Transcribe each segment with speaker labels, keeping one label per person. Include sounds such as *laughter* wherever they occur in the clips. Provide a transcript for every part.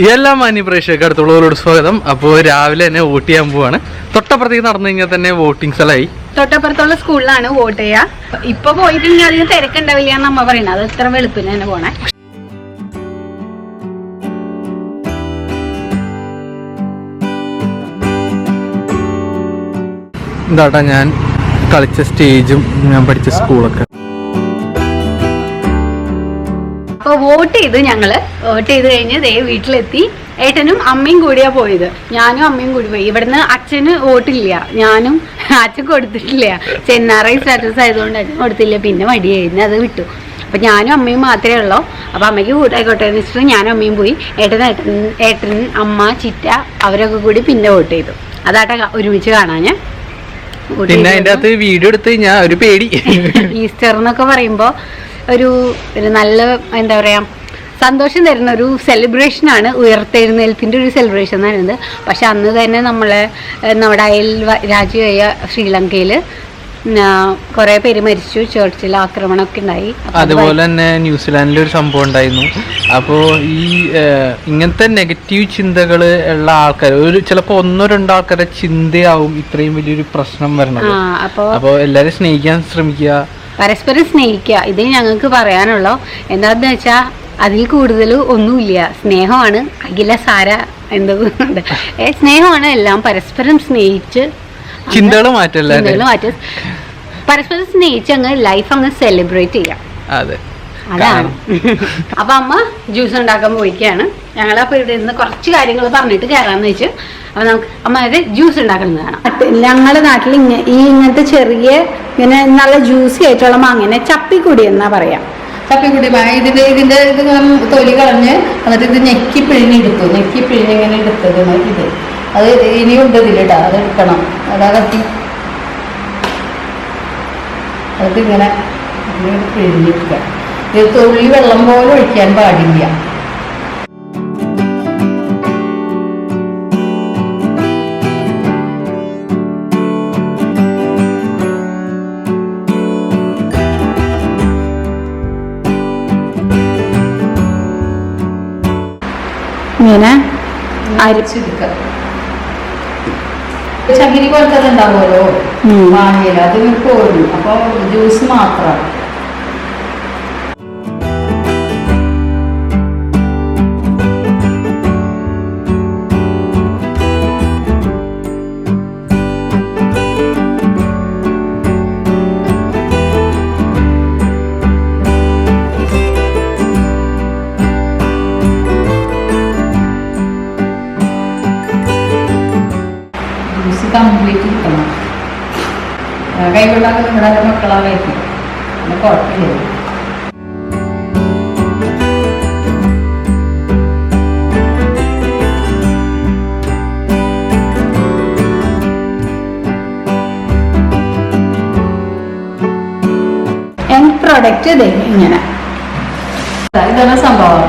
Speaker 1: എല്ലാ മാന്യ പ്രേക്ഷകർക്ക് അടുത്തുള്ളവരോട് സ്വാഗതം. അപ്പോൾ രാവിലെ തന്നെ വോട്ട് ചെയ്യാൻ പോവാണ്. തൊട്ടപ്പുറത്തേക്ക് നടന്നു കഴിഞ്ഞാൽ തന്നെ വോട്ടിംഗ് സ്ഥലമായി.
Speaker 2: തൊട്ടപ്പുറത്തുള്ള സ്കൂളിലാണ് വോട്ട് ചെയ്യുക ഇപ്പൊ പോയി കഴിഞ്ഞാൽ അധികം തിരക്കുണ്ടാവില്ല എന്ന് അമ്മ പറയുന്നത്. അത് ഇത്ര വെളുപ്പിന് തന്നെ പോണേ.
Speaker 1: എന്താട്ടാ ഞാൻ കളിച്ച സ്റ്റേജും ഞാൻ പഠിച്ച സ്കൂളൊക്കെ.
Speaker 2: അപ്പൊ വോട്ട് ചെയ്ത് ഞങ്ങൾ വോട്ട് ചെയ്ത് കഴിഞ്ഞ് ദേ വീട്ടിലെത്തി. ഏട്ടനും അമ്മയും കൂടിയാ പോയത്. ഞാനും അമ്മയും കൂടി പോയി. ഇവിടുന്ന് അച്ഛന് വോട്ടില്ല. ഞാനും അച്ഛൻ കൊടുത്തിട്ടില്ല. ചെന്നാറൈ സ്റ്റാറ്റസ് ആയതുകൊണ്ട് അച്ഛൻ കൊടുത്തില്ല. പിന്നെ മടിയായിരുന്നു അത് വിട്ടു. അപ്പൊ ഞാനും അമ്മയും മാത്രമേ ഉള്ളൂ. അപ്പൊ അമ്മയ്ക്ക് കൂട്ടായിക്കോട്ടെ എന്ന് വെച്ചിട്ട് ഞാനും അമ്മയും പോയി. ഏട്ടൻ ഏട്ടൻ ഏട്ടൻ അമ്മ ചിറ്റ അവരൊക്കെ കൂടി പിന്നെ വോട്ട് ചെയ്തു. അതാട്ടെ ഒരുമിച്ച് കാണാൻ
Speaker 1: പിന്നെ
Speaker 2: അതിന്റെ
Speaker 1: അതിന്റെ അകത്ത് വീഡിയോ എടുത്ത് കഴിഞ്ഞാൽ ഒരു പേടി. *laughs*
Speaker 2: ഈസ്റ്റർ എന്നൊക്കെ പറയുമ്പോൾ ഒരു ഒരു നല്ല എന്താ പറയുക സന്തോഷം തരുന്ന ഒരു സെലിബ്രേഷനാണ് ഉയർത്തെഴുന്നേൽപ്പിന്റെ ഒരു സെലിബ്രേഷൻ എന്ന് പറയുന്നത്. പക്ഷെ അന്ന് തന്നെ നമ്മളെ നമ്മുടെ അയൽ രാജ്യമായ ശ്രീലങ്കയിൽ കുറെ പേര് മരിച്ചു. ചേർച്ചിൽ ആക്രമണമൊക്കെ ഉണ്ടായി.
Speaker 1: അതുപോലെ തന്നെ ന്യൂസിലാൻഡിൽ ഒരു സംഭവം ഉണ്ടായിരുന്നു. അപ്പോൾ ഈ ഇങ്ങനത്തെ നെഗറ്റീവ് ചിന്തകൾ ഉള്ള ആൾക്കാർ ഒരു ചിലപ്പോൾ ഒന്നോ രണ്ടോ ആൾക്കാരുടെ ചിന്തയാവും ഇത്രയും വലിയൊരു പ്രശ്നം
Speaker 2: വരണം അപ്പോൾ
Speaker 1: എല്ലാവരും സ്നേഹിക്കാൻ ശ്രമിക്കുക.
Speaker 2: പരസ്പരം സ്നേഹിക്കുക. ഇത് ഞങ്ങൾക്ക് പറയാനുള്ളൂ. എന്താന്ന് വെച്ചാൽ അതിൽ കൂടുതൽ ഒന്നുമില്ല. സ്നേഹമാണ്. അഖില സാര എന്തോ ഏ, സ്നേഹമാണ് എല്ലാം. പരസ്പരം സ്നേഹിച്ച്
Speaker 1: ചിന്തകൾ മാറ്റല്ല?
Speaker 2: പരസ്പരം സ്നേഹിച്ച് അങ്ങ് ലൈഫ് അങ്ങ് സെലിബ്രേറ്റ് ചെയ്യാം.
Speaker 1: അതെ.
Speaker 2: അതാണ്. അപ്പൊ അമ്മ ജ്യൂസ് ഉണ്ടാക്കാൻ പോയിക്കാണ്. ഞങ്ങളപ്പോ ഇവിടെ നിന്ന് കുറച്ച് കാര്യങ്ങൾ പറഞ്ഞിട്ട് കയറാന്ന് വെച്ച്. അപ്പൊ നമുക്ക് അമ്മ അത് ജ്യൂസ് ഉണ്ടാക്കുന്നതാണ് ഞങ്ങളുടെ നാട്ടിൽ ഇങ്ങനെ ഈ ഇങ്ങനത്തെ ചെറിയ ഇങ്ങനെ നല്ല ജ്യൂസി ആയിട്ടുള്ള മാങ്ങനെ ചപ്പിക്കുടി എന്നാ പറയാം.
Speaker 3: ചപ്പിക്കൂടി മാ ഇതിന്റെ ഇതിന്റെ ഇത് തൊലി കളഞ്ഞ് എന്നിട്ട് ഇത് ഞെക്കി പിഴിഞ്ഞെടുത്തു ഞെക്കി പിഴിഞ്ഞ് ഇങ്ങനെ എടുത്തത് ഇത്. അത് ഇനിയുണ്ട് ഇതിലിട്ടാ അത് എടുക്കണം. അതാ കത്തി. അതിങ്ങനെ പിഴിഞ്ഞെടുക്കുക ഇത് തുള്ളി വെള്ളം പോലെ ഒഴിക്കാൻ പാടില്ല.
Speaker 2: ഇങ്ങനെ അരി.
Speaker 3: അരിച്ചെടുക്കുക ചകിരി പോലത്തെ ഉണ്ടാവുമല്ലോ?
Speaker 2: ഉം.
Speaker 3: വാങ്ങിയില്ല അത് പോരും അപ്പോൾ ജ്യൂസ് മാത്രം. ജ്യൂസ് കംപ്ലീറ്റ് കിട്ടണം കൈകൊണ്ടാക്കി നിങ്ങളുടെ മക്കളാ കഴിക്കും പിന്നെ കുഴപ്പമില്ല.
Speaker 2: എൻഡ് പ്രോഡക്റ്റ് ഇതേ ഇങ്ങനെ.
Speaker 3: ഇതാണ് സംഭവം.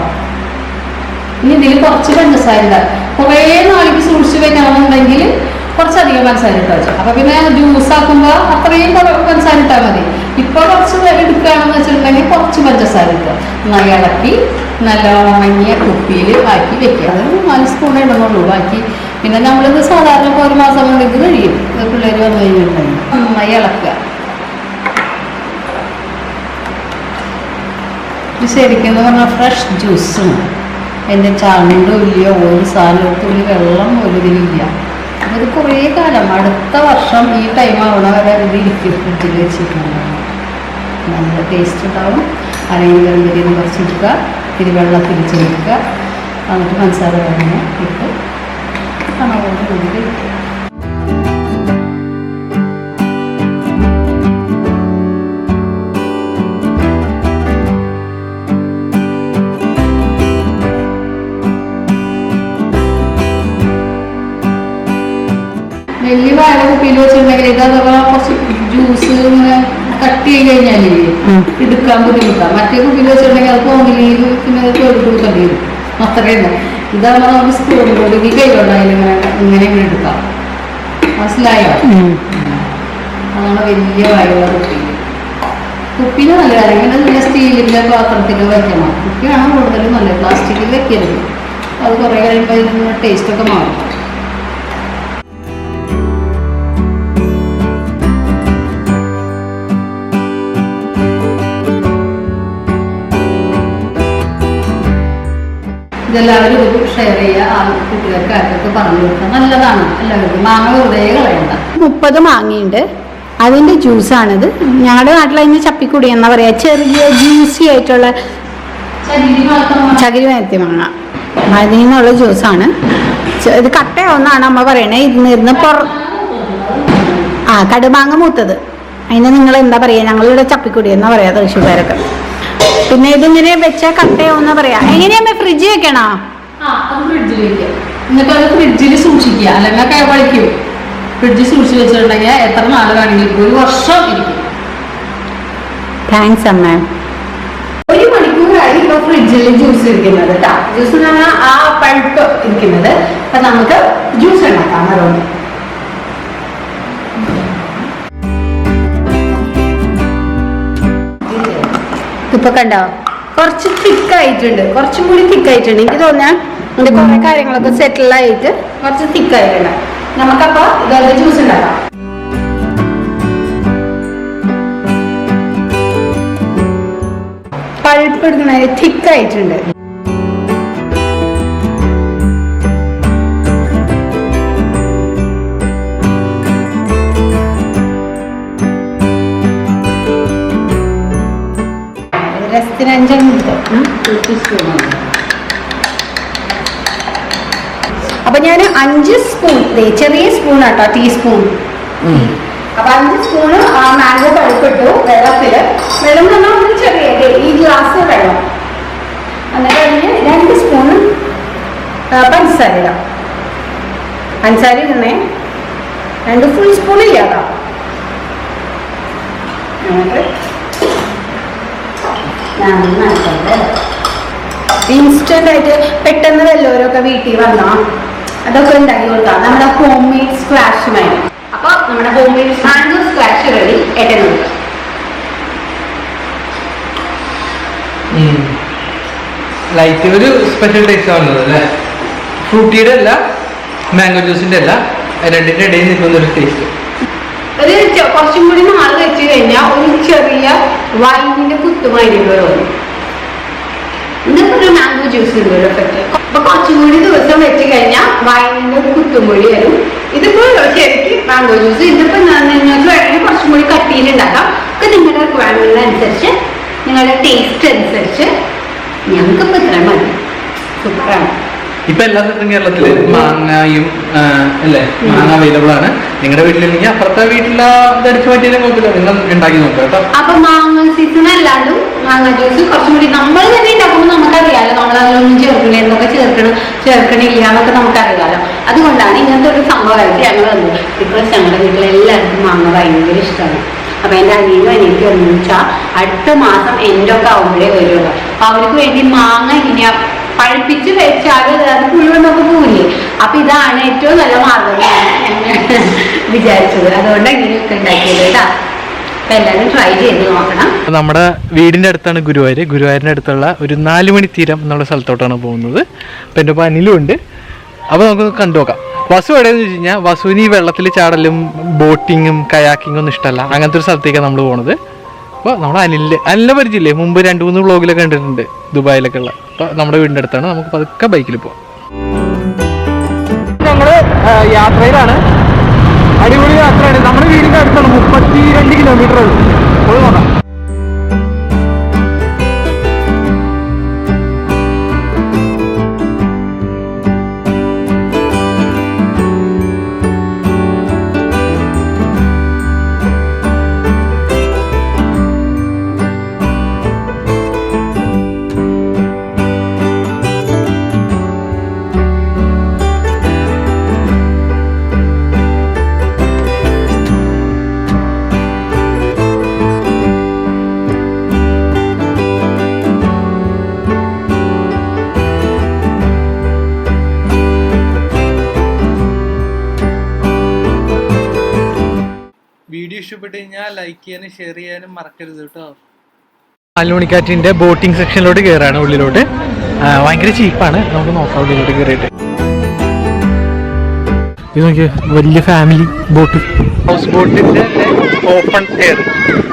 Speaker 3: ഇനി ഇതിൽ കുറച്ച് പഞ്ചസാര കുറേ നാളേക്ക് സൂക്ഷിച്ചു വെക്കണമെന്നുണ്ടെങ്കിൽ കുറച്ചധികം പഞ്ചസാര വെച്ചു അപ്പൊ പിന്നെ ജ്യൂസ് ആക്കുമ്പോൾ അത്രയും പഞ്ചസാര ഇട്ടാൽ മതി. ഇപ്പൊ കുറച്ച് എടുക്കുകയാണെന്ന് വെച്ചിട്ടുണ്ടെങ്കിൽ കുറച്ച് പഞ്ചസാര ഇട്ടുക നന്നായി ഇളക്കി നല്ല ഉണങ്ങിയ കുപ്പിയിൽ ആക്കി വെക്കുക. അത് നാല് സ്പൂൺ ഇടുന്നുള്ളൂ. ബാക്കി പിന്നെ നമ്മളിത് സാധാരണ ഇപ്പോൾ ഒരു മാസം കൊണ്ട് ഇത് കഴിയും. പിള്ളേർ വന്നു കഴിഞ്ഞിട്ടുണ്ടെങ്കിൽ. നന്നായി ഇളക്കുക. ശരിക്കും എന്ന് പറഞ്ഞാൽ ഫ്രഷ് ജ്യൂസാണ് അതിന്റെ ചാണിന്റെ ഇല്ല ഒരു സാധനം ഒരു വെള്ളം ഒരു ഇതിലില്ല. ഇത് കുറേ കാലം. അടുത്ത വർഷം ഈ ടൈം ആവണ വരെ ഇത് ഇരിക്കും ഫ്രിഡ്ജിൽ വെച്ചിട്ടുണ്ടാവും നല്ല ടേസ്റ്റ് ഉണ്ടാവും. അല്ലെങ്കിൽ വെള്ളത്തിൽ കുറച്ചിരിക്കുക ഇത്തിരി വെള്ളം തിരിച്ചെടുക്കുക എന്നിട്ട് പഞ്ചസാര വേണമെങ്കിൽ ഇട്ട് കണക്കോട് കൂടി വലിയ വാഴ കുപ്പിയിൽ വെച്ചിട്ടുണ്ടെങ്കിൽ ഇത് അഥവാ കുറച്ച് ജ്യൂസ് ഇങ്ങനെ കട്ട് ചെയ്ത് കഴിഞ്ഞാലേ എടുക്കാൻ ബുദ്ധിമുട്ടാണ് മറ്റേ കുപ്പിയിൽ വെച്ചിട്ടുണ്ടെങ്കിൽ അത് പോകില്ലെങ്കിൽ പിന്നെ അത് കൊടുക്കേണ്ടി വരും. അത്രയല്ല ഇതാകുമ്പോൾ നമുക്ക് സ്പൂൺ കൊണ്ട് ഈ കൈ കൊണ്ടായാലും ഇങ്ങനെ ഇങ്ങനെ ഇങ്ങനെ എടുക്കാം. മനസ്സിലായോ? അതാണ് വലിയ വായുള്ള കുപ്പി. കുപ്പിയിൽ നല്ല അല്ലെങ്കിൽ നല്ല സ്റ്റീലിന്റെ പാത്രത്തിൽ വെക്കണം. കുപ്പിയാണ് കൂടുതലും നല്ലത്. പ്ലാസ്റ്റിക്കിൽ വെക്കരുത്. അത് കുറേ കഴിയുമ്പോൾ ഇതിന് ടേസ്റ്റൊക്കെ മാറും. ഇതെല്ലാവരും ഒരു ഷെയർ ചെയ്യുക ആ കുട്ടികൾക്ക് ആർക്കൊക്കെ പറഞ്ഞു കൊടുക്കുക നല്ലതാണ്. എല്ലാവർക്കും മാങ്ങ വെറുതെ കളയണ്ട.
Speaker 2: മുപ്പത് മാങ്ങയുണ്ട്. അതിന്റെ ജ്യൂസാണിത് ഞങ്ങളുടെ നാട്ടിൽ അതിന് ചപ്പിക്കുടി എന്നാ പറയാ. ചെറിയ ജ്യൂസി ആയിട്ടുള്ള ചകിരി നേരത്തെ മാങ്ങ. അതിൽ നിന്നുള്ള ജ്യൂസാണ് ഇത് കട്ടയാവുന്നാണ് അമ്മ പറയണേ. ഇരുന്ന് ഇരുന്ന് പുറ ആ കടുമാങ്ങ മൂത്തത്. അതിന് നിങ്ങൾ എന്താ പറയാ? ഞങ്ങളിവിടെ ചപ്പിക്കുടി എന്നാ പറയാ തൃശ്ശൂർക്കാരൊക്കെ. പിന്നെ ഇതിങ്ങനെ വെച്ചാൽ കട്ടയാവുന്ന പറയാ. എങ്ങനെയാ ഫ്രിഡ്ജ് വെക്കണോ?
Speaker 3: ഫ്രിഡ്ജിൽ വെക്കുക എന്നിട്ട് അത് ഫ്രിഡ്ജിൽ സൂക്ഷിക്കുക. അല്ലെങ്കിൽ കൈ വളിക്കും ഫ്രിഡ്ജിൽ സൂക്ഷിച്ച് വെച്ചിട്ടുണ്ടെങ്കിൽ എത്ര നാൾ വേണമെങ്കിലും ഒരു വർഷം ഇരിക്കും.
Speaker 2: താങ്ക്സ് അമ്മ. ഒരു മണിക്കൂറായി ഇപ്പൊ ഫ്രിഡ്ജിൽ ജ്യൂസ് ഇരിക്കുന്നത് കേട്ടോ ജ്യൂസ് എന്ന് പറഞ്ഞാൽ ആ പഴുപ്പ് ഇരിക്കുന്നത്. അപ്പൊ നമുക്ക് ജ്യൂസ് ഉണ്ടാക്കാം. അതുകൊണ്ട് ഇപ്പൊ കണ്ടോ കുറച്ച് തിക്ക് ആയിട്ടുണ്ട്. കുറച്ചും കൂടി തിക്ക് ആയിട്ടുണ്ട്. എനിക്ക് തോന്നാൻ എന്റെ കുറെ കാര്യങ്ങളൊക്കെ സെറ്റിൽ ആയിട്ട് കുറച്ച് തിക്ക് ആയിട്ടുണ്ട്. നമുക്കപ്പോ ഇതൊക്കെ ജ്യൂസ് ഉണ്ടാക്കാം. പഴുപ്പ് തിക്ക് അഞ്ചെണ്ണം എടുത്തോ ഉം. അപ്പൊ ഞാൻ അഞ്ച് സ്പൂൺ ചെറിയ സ്പൂൺ ആട്ടോ ടീസ്പൂൺ അപ്പൊ അഞ്ച് സ്പൂണ് മാംഗോ പഴുപ്പിട്ടു വെള്ളത്തിൽ. വെള്ളം എന്ന് പറഞ്ഞാൽ ചെറിയ ഈ ഗ്ലാസ് വെള്ളം. എന്നിട്ട് അതിന് രണ്ട് സ്പൂണ് ആ, പഞ്ചസാര ഇടാം. പഞ്ചസാര ഇടണേ. രണ്ട് ഫുൾ സ്പൂൺ ഇല്ലാതാ നന്നായിട്ടുണ്ട് ഇൻസ്റ്റന്റ് ആയിട്ട് പെട്ടെന്ന് വല്ലവരൊക്കെ വീട്ടിൽ വന്നാ? അതൊക്കെ ഉണ്ടാക്കി കൊടുക്കാം. നമ്മുടെ ഹോം മെയ്ഡ് സ്ക്വാഷ് വേണം അപ്പൊ നമ്മുടെ home made mango squash ready എട്ടുന്നുണ്ട്
Speaker 1: light ഒരു സ്പെഷ്യൽ ടേസ്റ്റ് ആവുന്നത് അല്ലേ? ഫ്രൂട്ടിയുടെ അല്ല മാംഗോ ജ്യൂസിന്റെ അല്ല. രണ്ടിന്റെ ഇടയിൽ നിൽക്കുന്ന ഒരു ടേസ്റ്റ്
Speaker 2: ഒരു കുറച്ചും കൂടി നാൾ വെച്ച് കഴിഞ്ഞാൽ ഒരു ചെറിയ വൈനിന്റെ തോന്നും ഇന്നിപ്പോ ഒരു മാംഗോ ജ്യൂസ് ഉണ്ട് എഫക്റ്റ് അപ്പൊ കുറച്ചുകൂടി ദിവസം വെച്ച് കഴിഞ്ഞാൽ വൈനിന്റെ കുത്തുമൊഴി വരും ഇതിപ്പോ ശരിക്കും മാംഗോ ജ്യൂസ് ഇതിപ്പോ നിങ്ങൾക്ക് വേണമെങ്കിൽ കുറച്ചും കൂടി കട്ടിയിലുണ്ടാക്കാം ഒക്കെ നിങ്ങളുടെ റിക്വയർമെന്റ് അനുസരിച്ച് നിങ്ങളുടെ ടേസ്റ്റ് അനുസരിച്ച് ഞങ്ങൾക്കിപ്പോ ഇത്ര മതി സൂപ്പറാണ്
Speaker 1: ഇപ്പൊ എല്ലാ സ്ഥലത്തും കേരളത്തിൽ മാങ്ങയും അല്ലേ? മാങ്ങ അവൈലബിൾ ആണ്. നിങ്ങളുടെ വീട്ടിലില്ലെങ്കിൽ അപ്പുറത്തെ വീട്ടിലെ അടിച്ചു പറ്റിയാലും കുഴപ്പമില്ല. നിങ്ങൾ ഉണ്ടാക്കി നോക്കാം കേട്ടോ.
Speaker 2: അപ്പൊ മാങ്ങ സീസൺ അല്ലാണ്ടും മാങ്ങ ജ്യൂസ് കുറച്ചും കൂടി നമ്മൾ തന്നെ ഉണ്ടാക്കുമ്പോൾ നമുക്കറിയാലോ. നമ്മൾ അതിലൊന്നും ചേർക്കണ എന്തൊക്കെ ചേർക്കണം ചേർക്കണില്ല എന്നൊക്കെ നമുക്കറിയാലോ. അതുകൊണ്ടാണ് ഇങ്ങനത്തെ ഒരു സംഭവമായിട്ട് ഞങ്ങൾ വന്നത്. ഇപ്പൊ ഞങ്ങളുടെ വീട്ടിൽ എല്ലാവർക്കും മാങ്ങ ഭയങ്കര ഇഷ്ടമാണ് അപ്പൊ എന്റെ അനിയനും അനിയത്തി എന്ന് വെച്ചാൽ അടുത്ത മാസം എന്റെ ഒക്കെ ആവുമ്പോഴേ വരുള്ളൂ. അപ്പൊ അവർക്ക് വേണ്ടി മാങ്ങ ഇങ്ങനെ പഴുപ്പിച്ച് വെച്ചാൽ അത് പുഴുവെന്നൊക്കെ പോവില്ലേ? അപ്പൊ ഇതാണ് ഏറ്റവും നല്ല മാർഗം. വിചാരിച്ചത്. അതുകൊണ്ട് ഇങ്ങനെയൊക്കെ ഉണ്ടാക്കിയത് കേട്ടാ.
Speaker 1: നമ്മുടെ വീടിന്റെ അടുത്താണ് ഗുരുവായൂർ ഗുരുവായൂരിന്റെ അടുത്തുള്ള ഒരു നാല് മണി തീരം എന്നുള്ള സ്ഥലത്തോട്ടാണ് പോകുന്നത്. അപ്പൊ എന്റെ ഒപ്പം അനിലും ഉണ്ട്. അപ്പൊ നമുക്ക് കണ്ടു നോക്കാം. വസു എവിടെയെന്ന് വെച്ച് കഴിഞ്ഞാൽ വസുവിന് ഈ വെള്ളത്തിൽ ചാടലും ബോട്ടിങ്ങും കയാക്കിങ്ങും ഒന്നും ഇഷ്ടമല്ല. അങ്ങനത്തെ ഒരു സ്ഥലത്തേക്കാണ് നമ്മൾ പോണത്. അപ്പോൾ നമ്മുടെ അനിലിന്റെ അനിലിനെ പരിചയമില്ലേ? മുമ്പ് രണ്ട് മൂന്ന് വ്ളോഗിലൊക്കെ കണ്ടിട്ടുണ്ട് ദുബായിലൊക്കെ ഉള്ള. അപ്പോൾ നമ്മുടെ വീടിന്റെ അടുത്താണ്. നമുക്ക് പതുക്കെ ബൈക്കിൽ പോവാം. ഞങ്ങൾ യാത്രയിലാണ്. അടിപൊളി യാത്രയാണ്. നമ്മുടെ വീടിന്റെ അടുത്താണ്. മുപ്പത്തി രണ്ട് കിലോമീറ്റർ ഉള്ളൂ ഇഷ്ടപ്പെട്ട് കഴിഞ്ഞാൽ ലൈക്ക് ചെയ്യാനും ഷെയർ ചെയ്യാനും മറക്കരുത് കേട്ടോ. ആലുമണിക്കാറ്റിന്റെ ബോട്ടിംഗ് സെക്ഷനിലോട്ട് കയറാണ് ഉള്ളിലോട്ട്. ഭയങ്കര ചീപ്പാണ് നമുക്ക് നോക്കാം ഉള്ളിലോട്ട് കയറിയിട്ട് ഇത് നോക്കിയ വലിയ ഫാമിലി ബോട്ട് ഹൗസ് ബോട്ടിന്റെ ഓപ്പൺ എയർ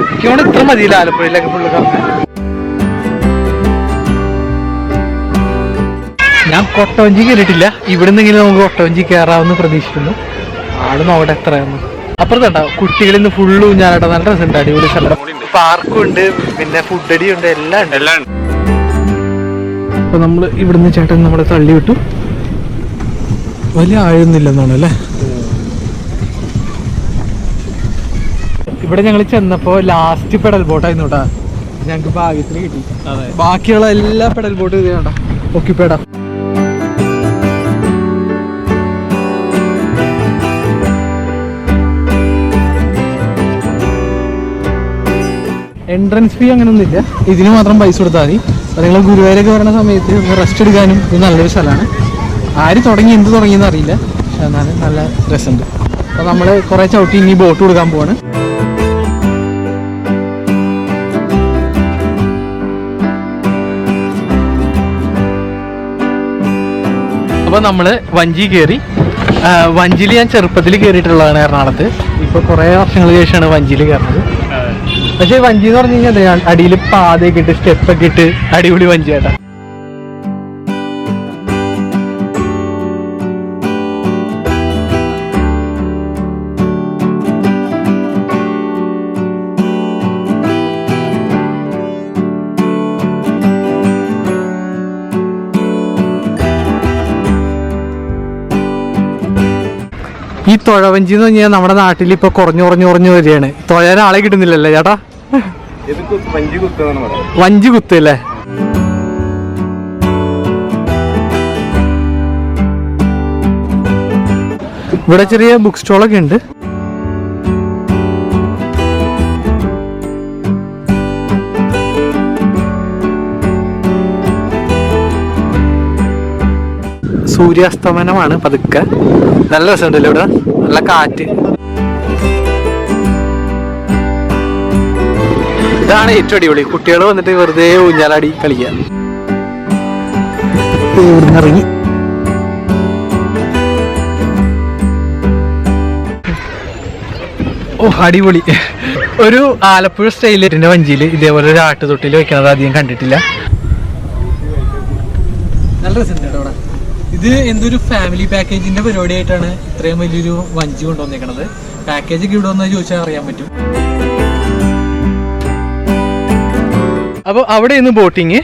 Speaker 1: എനിക്കോട് ഇത്ര മതിയില്ല ആലപ്പുഴയിലൊക്കെ ഫുള്ള് കറങ്ങാൻ ഞാൻ കൊട്ടവഞ്ചി കയറിയിട്ടില്ല ഇവിടെ നിന്നെങ്കിലും നമുക്ക് കൊട്ടവഞ്ചി കയറാമെന്ന് പ്രതീക്ഷിക്കുന്നു. ആൾ നോക്കട്ടെ എത്രയാന്ന്. അപ്പുറത്തുണ്ടോ കുട്ടികളിൽ നിന്ന് ഫുള്ള് ഊഞ്ഞാലാട്ടോ നല്ല രസമുണ്ട്. അടിപൊളി സ്ഥലം. പാർക്കും ഉണ്ട് പിന്നെ ഫുഡ് അടി ഉണ്ട്. എല്ലാം ഉണ്ട്.
Speaker 4: എല്ലാം
Speaker 1: അപ്പൊ നമ്മൾ ഇവിടുന്ന് ചേട്ടൻ നമ്മളെ തള്ളി വിട്ടു. വലിയ ആഴൊന്നില്ലെന്നാണ് അല്ലേ? ഇവിടെ ഞങ്ങൾ ചെന്നപ്പോ ലാസ്റ്റ് പെഡൽ ബോട്ടായിരുന്നു കേട്ടാ ഞങ്ങക്ക് ഭാഗ്യത്തിന് കിട്ടി. ബാക്കിയുള്ള എല്ലാ പെഡൽ ബോട്ടും ഇത് വേണ്ട ഒക്കിപ്പേടാ എൻട്രൻസ് ഫീ അങ്ങനെ ഒന്നുമില്ല ഇതിന് മാത്രം പൈസ കൊടുത്താൽ മതി. അപ്പോൾ നിങ്ങൾ ഗുരുവായൂരൊക്കെ വരുന്ന സമയത്ത് റെസ്റ്റ് എടുക്കാനും ഇത് നല്ലൊരു സ്ഥലമാണ്. ആര് തുടങ്ങി എന്ത് തുടങ്ങിയെന്ന് അറിയില്ല. പക്ഷെ എന്നാലും നല്ല രസമുണ്ട്. അപ്പോൾ നമ്മൾ കുറേ ചവിട്ടി ഇനി ബോട്ട് കൊടുക്കാൻ പോവാണ്. അപ്പോൾ നമ്മൾ വഞ്ചി കയറി വഞ്ചിയിൽ ഞാൻ ചെറുപ്പത്തിൽ കയറിയിട്ടുള്ളതാണ് എറണാകുളത്ത്. ഇപ്പോൾ കുറേ വർഷങ്ങൾക്ക് ശേഷമാണ് വഞ്ചിയിൽ കയറുന്നത് പക്ഷേ വഞ്ചി എന്ന് പറഞ്ഞു കഴിഞ്ഞാൽ അടിയിൽ പാതയൊക്കെ ഇട്ട് സ്റ്റെപ്പൊക്കെ ഇട്ട് അടിപൊളി വഞ്ചി കേട്ടാ. ഈ തുഴവഞ്ചി എന്ന് പറഞ്ഞാൽ നമ്മുടെ നാട്ടിൽ ഇപ്പൊ കുറഞ്ഞു കുറഞ്ഞു കുറഞ്ഞു വരികയാണ്. തുഴയാൻ ആളെ കിട്ടുന്നില്ലല്ലേ ചേട്ടാ?
Speaker 4: കുത്ത് വഞ്ചി
Speaker 1: വഞ്ചി കുത്തല്ലേ ഇവിടെ ചെറിയ ബുക്ക് സ്റ്റോളൊക്കെ ഉണ്ട്. സൂര്യാസ്തമനമാണ് പതുക്കെ. നല്ല രസമുണ്ടല്ലോ ഇവിടെ. നല്ല കാറ്റ്. ഇതാണ് ഏറ്റവും അടിപൊളി. കുട്ടികൾ വന്നിട്ട് വെറുതെ ഊഞ്ഞാലാടി കളിക്കാൻ ഇവിടുന്ന് ഇറങ്ങി. ഓ അടിപൊളി. ഒരു ആലപ്പുഴ സ്റ്റൈലിന്റെ വഞ്ചിയിൽ ഇതേപോലെ ഒരു ആട്ടുതൊട്ടിൽ വെക്കണത് അധികം കണ്ടിട്ടില്ല. നല്ല രസമുണ്ട് അവിടെ. ഇത് എന്തൊരു ഫാമിലി പാക്കേജിന്റെ പരിപാടിയായിട്ടാണ് ഇത്രയും വലിയൊരു വഞ്ചി കൊണ്ടുവന്നേക്കണത്. പാക്കേജ് ഒക്കെ ഇവിടെ വന്ന് ചോദിച്ചാൽ അറിയാൻ പറ്റും. അപ്പോൾ അവിടെ ഇന്ന് ബോട്ടിങ്.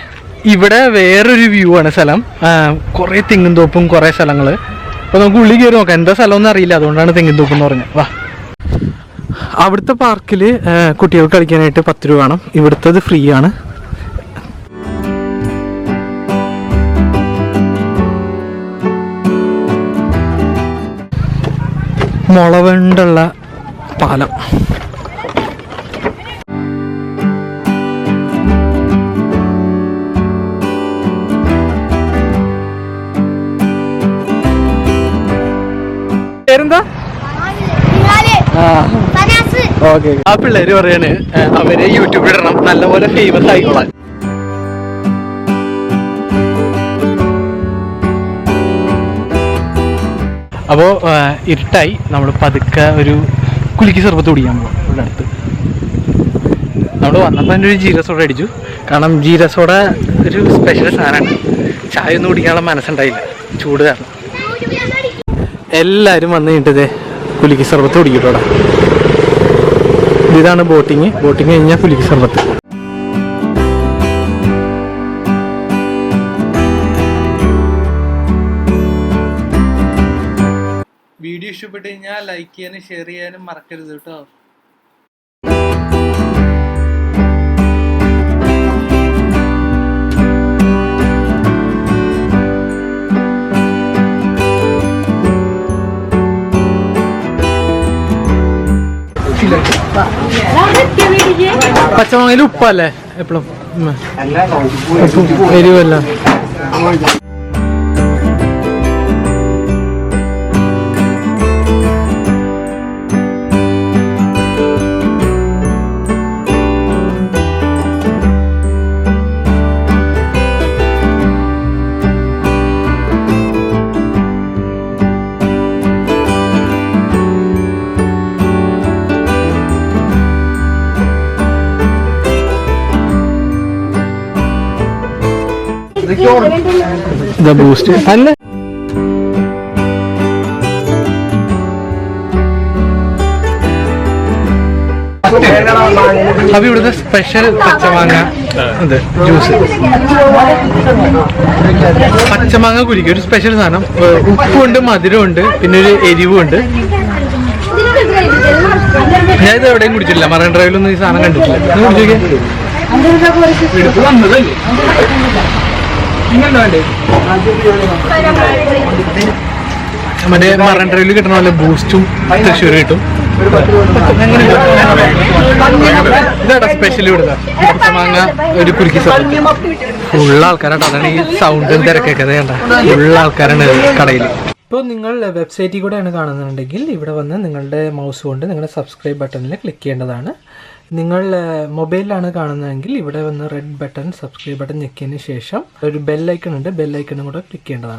Speaker 1: ഇവിടെ വേറൊരു വ്യൂ ആണ് സ്ഥലം. കുറേ തെങ്ങും തോപ്പും കുറേ സ്ഥലങ്ങൾ അപ്പോൾ നമുക്ക് ഉള്ളിൽ കയറി നോക്കാം. എന്താ സ്ഥലം ഒന്നും അറിയില്ല. അതുകൊണ്ടാണ് തെങ്ങും തോപ്പ് എന്ന് പറഞ്ഞത്. വാ. അവിടുത്തെ പാർക്കിൽ കുട്ടികൾക്ക് കളിക്കാനായിട്ട് പത്ത് രൂപ വേണം. ഇവിടുത്തത് ഫ്രീ ആണ്. മുളവണ്ടുള്ള പാലം. പിള്ളേര് പറയാണ് അവർ യൂട്യൂബിൽ ഇടണം. നല്ലപോലെ ഫേമസ് ആയിക്കോളാൻ. അപ്പോൾ ഇരുട്ടായി. നമ്മൾ പതുക്കെ ഒരു കുലുക്കി സർബത്ത് കുടിക്കാൻ പോകും ഇവിടെ അടുത്ത്. നമ്മൾ വന്നപ്പോൾ എന്റെ ഒരു ജീര സോഡ അടിച്ചു. കാരണം ജീര സോഡ ഒരു സ്പെഷ്യൽ സാധനമാണ്. ചായ ഒന്നും കുടിക്കാനുള്ള മനസ്സുണ്ടായില്ല. ചൂട് കാരണം. എല്ലാവരും വന്ന് കഴിഞ്ഞിട്ടേ കുലുക്കി സർബത്ത് കുടിക്കട്ടോടെ ഇതാണ് ബോട്ടിങ്. ബോട്ടിങ് കഴിഞ്ഞാൽ കുലുക്കി സർബത്ത്. വീഡിയോ ഇഷ്ടപ്പെട്ട് കഴിഞ്ഞാൽ ലൈക്ക് ചെയ്യാനും ഷെയർ ചെയ്യാനും മറക്കരുത് കേട്ടോ. പച്ചമുളകിൽ ഉപ്പല്ലേ? എപ്പോഴും എരിവല്ല? ഇതാ ബൂസ്റ്റ് അല്ല. അപ്പൊ ഇവിടുത്തെ സ്പെഷ്യൽ പച്ചമാങ്ങ. അതെ ജ്യൂസ് പച്ചമാങ്ങ കുരിക്കും. ഒരു സ്പെഷ്യൽ സാധനം. ഉപ്പുണ്ട് മധുരം ഉണ്ട് പിന്നെ ഒരു എരിവുണ്ട്. ഞാൻ ഇത് എവിടെയും കുടിച്ചില്ല മറൈൻ ഡ്രൈവിലൊന്നും ഈ സാധനം കണ്ടിട്ടില്ല. ഒന്ന് കുടിച്ചു മറ്റേ മറൈൻ ഡ്രൈവിൽ കിട്ടണ പോലെ ബൂസ്റ്റും തൃശ്ശൂർ കിട്ടും. ഇതാടാ സ്പെഷ്യൽ ഇവിടുത്തെ. മാങ്ങ ഒരു കുരുക്കി ഫുള്ള ആൾക്കാരാട്ടോ. അതാണ് ഈ സൗണ്ടും തിരക്കൊക്കെ വേണ്ട ഫുള്ള ആൾക്കാരാണ് കടയിൽ ഇപ്പോൾ നിങ്ങൾ വെബ്സൈറ്റിൽ കൂടെയാണ് കാണുന്നുണ്ടെങ്കിൽ ഇവിടെ വന്ന് നിങ്ങളുടെ മൗസ് കൊണ്ട് നിങ്ങളുടെ സബ്സ്ക്രൈബ് ബട്ടണിൽ ക്ലിക്ക് ചെയ്യേണ്ടതാണ്. നിങ്ങൾ മൊബൈലിലാണ് കാണുന്നതെങ്കിൽ ഇവിടെ വന്ന് റെഡ് ബട്ടൺ സബ്സ്ക്രൈബ് ബട്ടൺ ഞെക്കിയതിന് ശേഷം ഒരു ബെല്ലൈക്കൺ ഉണ്ട്. ബെല്ലൈക്കണും കൂടെ ക്ലിക്ക് ചെയ്യേണ്ടതാണ്.